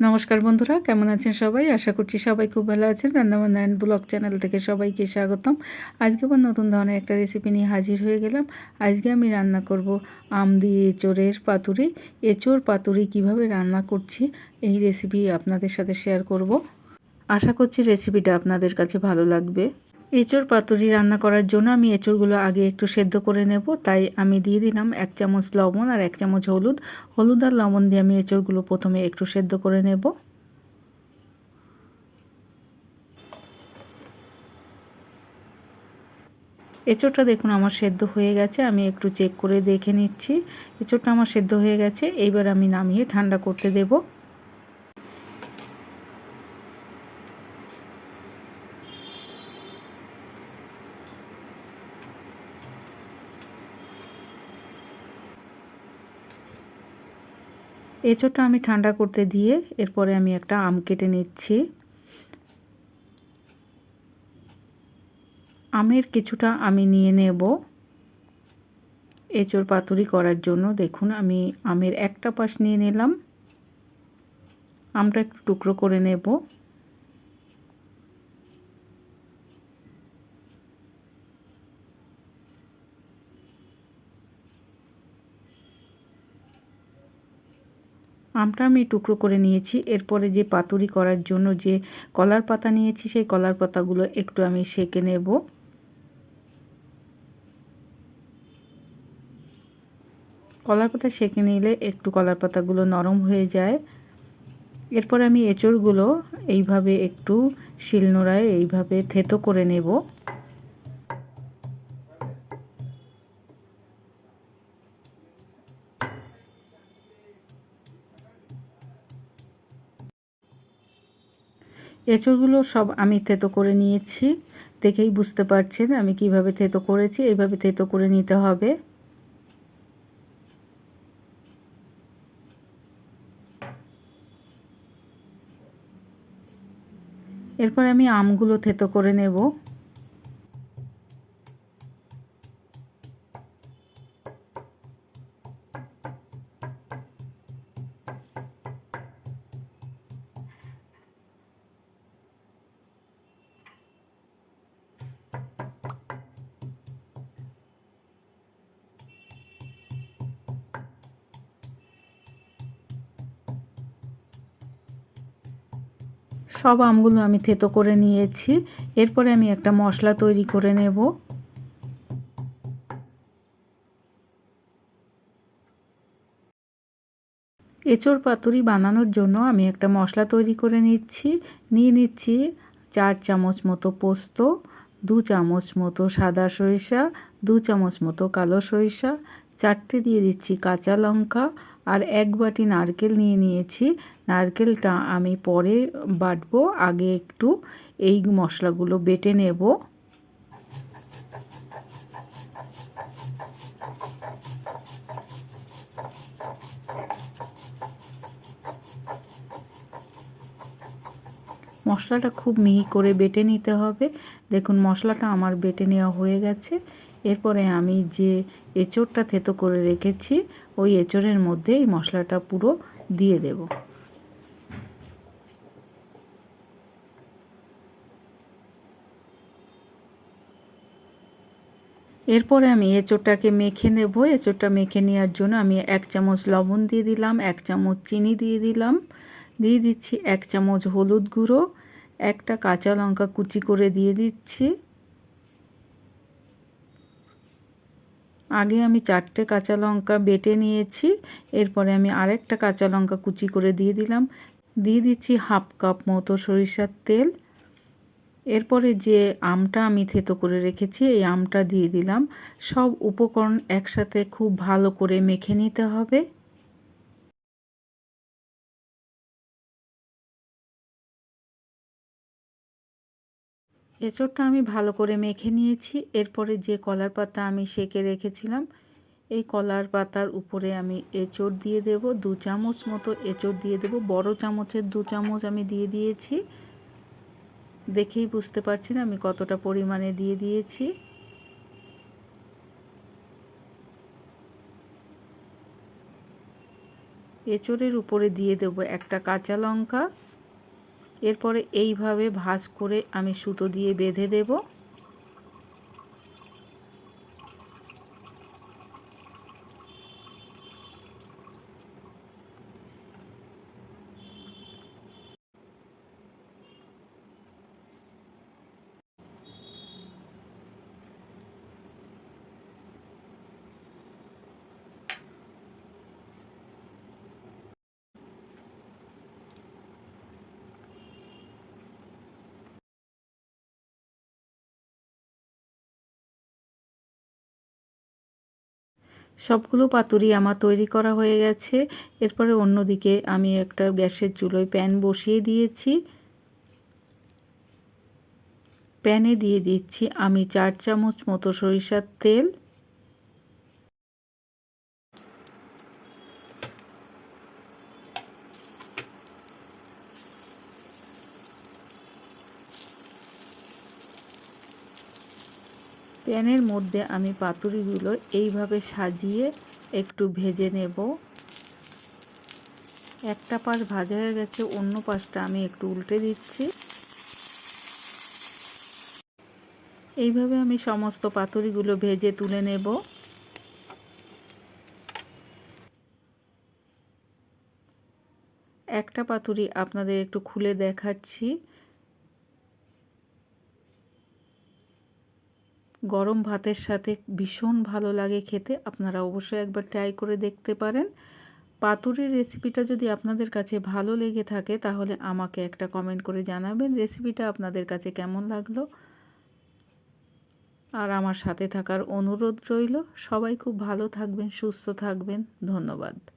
নমস্কার বন্ধুরা, কেমন আছেন সবাই? আশা করছি সবাই খুব ভালো আছেন। রান্নাবান্না অ্যান্ড ব্লগ চ্যানেল থেকে সবাইকে স্বাগতম। আজকে আবার নতুন ধরনের একটা রেসিপি নিয়ে হাজির হয়ে গেলাম। আজকে আমি রান্না করব আম দিয়ে এঁচোড়ের পাতুরি। এঁচোড় পাতুরি কীভাবে রান্না করছি এই রেসিপি আপনাদের সাথে শেয়ার করব। আশা করছি রেসিপিটা আপনাদের কাছে ভালো লাগবে। এঁচোড় পাতুরি রান্না করার জন্য আমি এঁচোড়গুলো আগে একটু সেদ্ধ করে নেব। তাই আমি দিয়ে দিলাম এক চামচ লবণ আর এক চামচ হলুদ। হলুদ আর লবণ দিয়ে আমি এঁচোড়গুলো প্রথমে একটু সেদ্ধ করে নেব। এঁচোড়টা দেখুন আমার সেদ্ধ হয়ে গেছে, আমি একটু চেক করে দেখে নিচ্ছি। এঁচোড়টা আমার সেদ্ধ হয়ে গেছে, এইবার আমি নামিয়ে ঠান্ডা করতে দেবো। এঁচোড়টা আমি ঠান্ডা করতে দিয়ে এরপরে আমি একটা আম কেটে নিচ্ছি। আমের কিছুটা আমি নিয়ে নেব। এঁচোড় পাতুরি করার জন্য দেখুন আমি আমের একটা পাশ নিয়ে নিলাম। আমটা একটু টুকরো করে নেব। আমটা আমি টুকরো করে নিয়েছি। এরপরে যে পাতুরি করার জন্য যে কলার পাতা নিয়েছি, সেই কলার পাতাগুলো একটু আমি সেকে নেব। কলার পাতা সেকে নিলে একটু কলার পাতাগুলো নরম হয়ে যায়। এরপর আমি এঁচড়গুলো এইভাবে একটু শিলনোড়ায় এইভাবে থেতো করে নেব। এঁচড়গুলো সব আমি থেতো করে নিয়েছি। দেখেই বুঝতে পারছেন আমি কীভাবে থেতো করেছি এইভাবে থেতো করে নিতে হবে। এরপর আমি আমগুলো থেতো করে নেব। সব আমগুলো আমি থেতো করে নিয়েছি। এরপরে আমি একটা মশলা তৈরি করে নেব। এঁচোড় পাতুরি বানানোর জন্য আমি একটা মশলা তৈরি করে নিচ্ছি। নিয়ে নিচ্ছি চার চামচ মতো পোস্ত, দু চামচ মতো সাদা সরিষা, দু চামচ মতো কালো সরিষা, চারটে দিয়ে দিচ্ছি কাঁচা লঙ্কা আর এক বাটি নারকেল নিয়ে নিয়েছি। নারকেলটা আমি পরে বাটবো, আগে একটু এই মশলাগুলো বেটে নেব। মশলাটা খুব মিহি করে বেটে নিতে হবে। দেখুন, মশলাটা আমার বেটে নেওয়া হয়ে গেছে। এরপরে আমি যে এঁচোড়টা থেতো করে রেখেছি ওই এঁচোড়ের মধ্যে এই মশলাটা পুরো দিয়ে দেব। এরপরে আমি এঁচোড়টাকে মেখে নেব। এঁচোড়টা মেখে নেওয়ার জন্য আমি এক চামচ লবণ দিয়ে দিলাম, এক চামচ চিনি দিয়ে দিলাম। দিয়ে দিচ্ছি এক চামচ হলুদ গুঁড়ো, একটা কাঁচা লঙ্কা কুচি করে দিয়ে দিচ্ছি। আগে আমি চারটে কাঁচা লঙ্কা বেটে নিয়েছি, এরপরে আমি আরেকটা কাঁচা লঙ্কা কুচি করে দিয়ে দিলাম। দিয়ে দিচ্ছি হাফ কাপ মতো সরিষার তেল। এরপরে যে আমটা আমি থেতো করে রেখেছি, এই আমটা দিয়ে দিলাম। সব উপকরণ একসাথে খুব ভালো করে মেখে নিতে হবে। এঁচোড়টা আমি ভালো করে মেখে নিয়েছি। এরপরে যে কলার পাতা আমি সেকে রেখেছিলাম, এই কলার পাতার উপরে আমি এঁচোড় দিয়ে দেব। দু চামচ মতো এঁচোড় দিয়ে দেব। বড় চামচের দু চামচ আমি দিয়ে দিয়েছি। দেখেই বুঝতে পারছেন আমি কতটা পরিমাণে দিয়ে দিয়েছি। এঁচড়ের উপরে দিয়ে দেবো একটা কাঁচা লঙ্কা। এরপরে এইভাবে ভাঁজ করে আমি সুতো দিয়ে বেঁধে দেবো। সবগুলো পাতুরি আমার তৈরি করা হয়ে গেছে। এরপরে অন্যদিকে আমি একটা গ্যাসের চুলোয় প্যান বসিয়ে দিয়েছি। প্যানে দিয়ে দিচ্ছি আমি চার চামচ মতো সরিষার তেল। প্যানের মধ্যে আমি পাতুরিগুলো এইভাবে সাজিয়ে একটু ভেজে নেব। একটা পাশ ভাজা হয়ে গেছে, অন্য পাশটা আমি একটু উল্টে দিচ্ছি। এইভাবে আমি সমস্ত পাতুরিগুলো ভেজে তুলে নেব। একটা পাতুরি আপনাদের একটু খুলে দেখাচ্ছি। গরম ভাতের সাথে ভীষণ ভালো লাগে খেতে। আপনারা অবশ্যই একবার ট্রাই করে দেখতে পারেন। পাতুরির রেসিপিটা যদি আপনাদের কাছে ভালো লেগে থাকে, তাহলে আমাকে একটা কমেন্ট করে জানাবেন রেসিপিটা আপনাদের কাছে কেমন লাগল। আর আমার সাথে থাকার অনুরোধ রইল, সবাই খুব ভালো থাকবেন, সুস্থ থাকবেন, ধন্যবাদ।